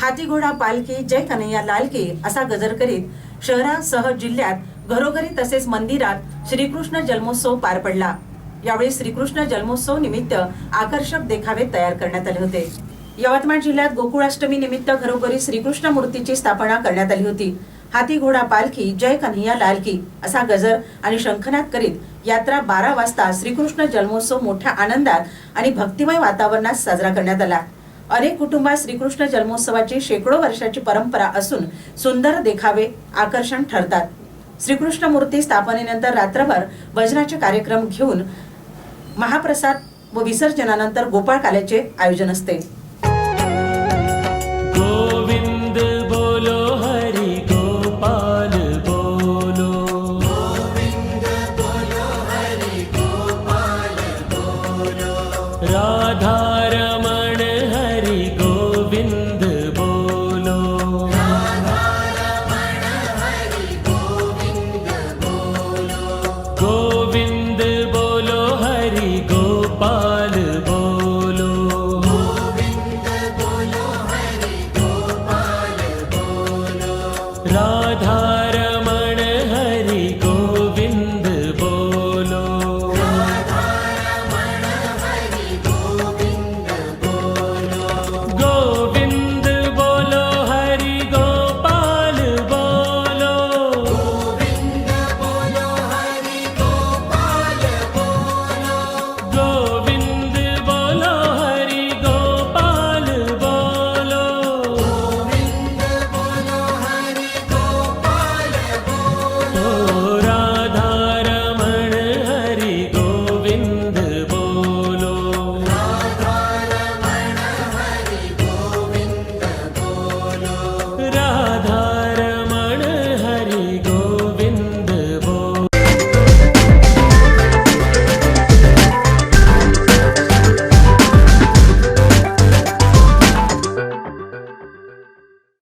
हाती घोडा पालखी जय कन्हैया लालकी असा गजर करीत शहरासह जिल्ह्यात घरोघरी तसेच मंदिरात श्रीकृष्ण जन्मोत्सव पार पडला. यावेळी श्रीकृष्ण जन्मोत्सव निमित्त आकर्षक देखावे तयार करण्यात आले होते. यवतमाळ जिल्ह्यात गोकुळाष्टमी निमित्त घरोघरी श्रीकृष्ण मूर्तीची स्थापना करण्यात आली होती. हाती घोडा पालखी जय कन्हैया लालकी असा गजर आणि शंखनाद करीत यात्रा बारा वाजता श्रीकृष्ण जन्मोत्सव मोठ्या आनंदात आणि भक्तिमय वातावरणात साजरा करण्यात आला. अनेक कुटुंबात श्रीकृष्ण जन्मोत्सवाची शेकडो वर्षाची परंपरा असून सुंदर देखावे आकर्षण ठरतात. श्रीकृष्ण मूर्ती स्थापनेनंतर रात्रभर भजनाचे कार्यक्रम घेऊन महाप्रसाद व विसर्जनानंतर गोपाळ काल्याचे आयोजन असते. राधा राधा